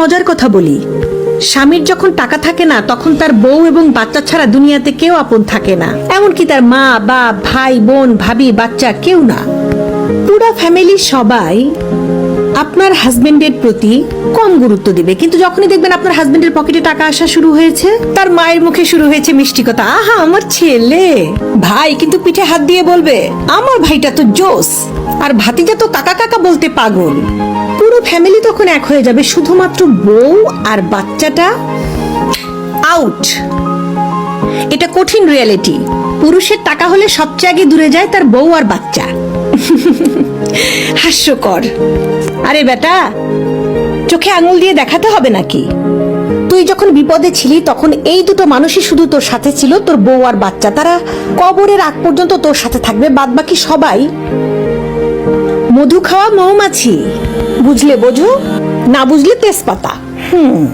মজার কথা বলি। স্বামীর যখন টাকা থাকে না, তখন তার বউ এবং বাচ্চা ছাড়া দুনিয়াতে কেউ আপন থাকে না। এমনকি তার মা বা ভাই, বোন, ভাবি, বাচ্চা কেউ না। পুরা ফ্যামিলি সবাই আপনার হাজবেন্ডের প্রতি কম গুরুত্ব দিবে। কিন্তু যখনই দেখবেন আপনার হাজবেন্ডের পকেটে টাকা আসা শুরু হয়েছে, তার মায়ের মুখে শুরু হয়েছে মিষ্টি কথা, আহা, আমার ছেলে! ভাই কিন্তু পিঠে হাত দিয়ে বলবে, আমার ভাইটা তো জোস, আর ভাতিজা তো কাকা কাকা বলতে পাগল। পুরো ফ্যামিলি তখন এক হয়ে যাবে, শুধুমাত্র বউ আর বাচ্চাটা আউট এটা কঠিন রিয়েলিটি পুরুষের টাকা হলে সবচেয়ে আগে দূরে যায় তার বউ আর বাচ্চা। হাস্যকর। আরে বেটা, চোখে আঙুল দিয়ে দেখাতে হবে নাকি? তুই যখন বিপদে ছিলি, তখন এই দুটো মানুষই শুধু তোর সাথে ছিল, তোর বউ আর বাচ্চা। তারা কবরের আগ পর্যন্ত তোর সাথে থাকবে বাদ বাকি সবাই মধু খাওয়া মৌমাছি। বুঝলে বোঝো? না বুঝলে তেজপাতা। হুম।